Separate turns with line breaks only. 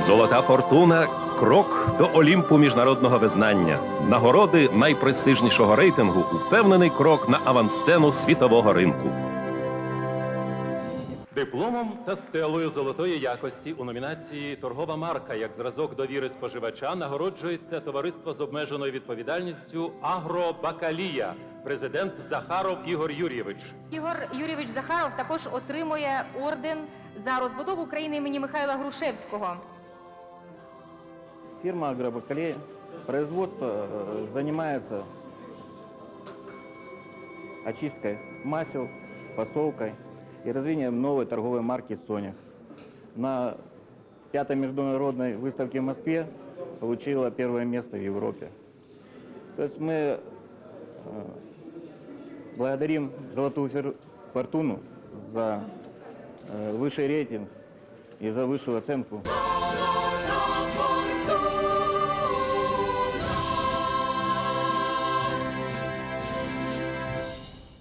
Золота фортуна крок до Олімпу міжнародного визнання. Нагороди найпрестижнішого рейтингу упевнений крок на авансцену світового ринку. Дипломом та стелою золотої якості у номінації Торгова марка як зразок довіри споживача нагороджується товариство з обмеженою відповідальністю Агробакалія, президент Захаров Ігор Юрійович.
Ігор Юрійович Захаров також отримує орден за розбудову України імені Михайла Грушевського.
Фирма «Агробакалея» производство э, занимается очисткой масел, фасовкой и развитием новой торговой марки «Соня». На пятой международной выставке в Москве получила первое место в Европе. То есть мы э, благодарим «Золотую фортуну» за э, высший рейтинг и за высшую оценку.